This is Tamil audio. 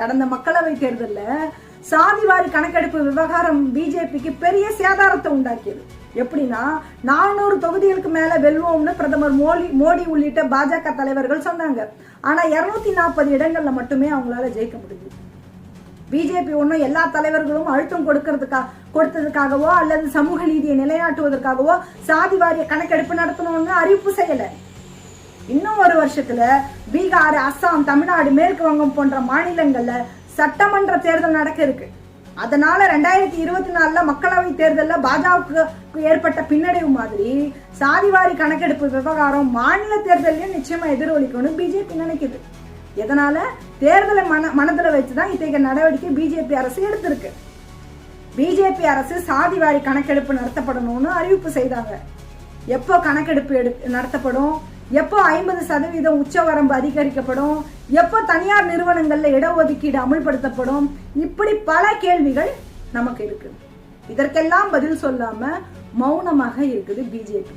கடந்த மக்களவை தேர்தலில் சாதிவாரி கணக்கெடுப்பு விவகாரம் பிஜேபிக்கு பெரிய சேதாரத்தை உண்டாக்கியது. எப்படின்னா நானூறு தொகுதிகளுக்கு மேல வெல்வோம்னு பிரதமர் மோடி மோடி உள்ளிட்ட பாஜக தலைவர்கள் சொன்னாங்க. ஆனா இருநூத்தி நாற்பது இடங்கள்ல மட்டுமே அவங்களால ஜெயிக்க முடியுது பிஜேபி ஒன்றும் எல்லா தலைவர்களும் அழுத்தம் கொடுக்கறதுக்கா கொடுத்ததுக்காகவோ அல்லது சமூக நீதியை நிலைநாட்டுவதற்காகவோ சாதி வாரிய கணக்கெடுப்பு நடத்தணும்னு அறிவிப்பு செய்யலை. இன்னும் ஒரு வருஷத்துல பீகார் அஸ்ஸாம் தமிழ்நாடு மேற்கு வங்கம் போன்ற மாநிலங்கள்ல சட்டமன்ற தேர்தல் நடக்க இருக்கு. அதனால ரெண்டாயிரத்தி இருபத்தி நாலுல மக்களவை தேர்தலில் பாஜகவுக்கு ஏற்பட்ட பின்னடைவு மாதிரி சாதிவாரி கணக்கெடுப்பு விவகாரம் மாநில தேர்தலையும் நிச்சயமா எதிரொலிக்கணும் பிஜேபி நினைக்குது. எதனால? தேர்தலை மன மனதில் வச்சுதான் இத்தகைய நடவடிக்கை பிஜேபி அரசு எடுத்திருக்கு. பிஜேபி அரசு சாதிவாரி கணக்கெடுப்பு நடத்தப்படணும்னு அறிவிப்பு செய்தாங்க. எப்போ கணக்கெடுப்பு எடு நடத்தப்படும்? எப்போ ஐம்பது சதவீதம் உச்சவரம்பு அதிகரிக்கப்படும்? எப்போ தனியார் நிறுவனங்களில் இடஒதுக்கீடு அமுல்படுத்தப்படும்? இப்படி பல கேள்விகள் நமக்கு இருக்கு. இதற்கெல்லாம் பதில் சொல்லாம மௌனமாக இருக்குது பிஜேபி.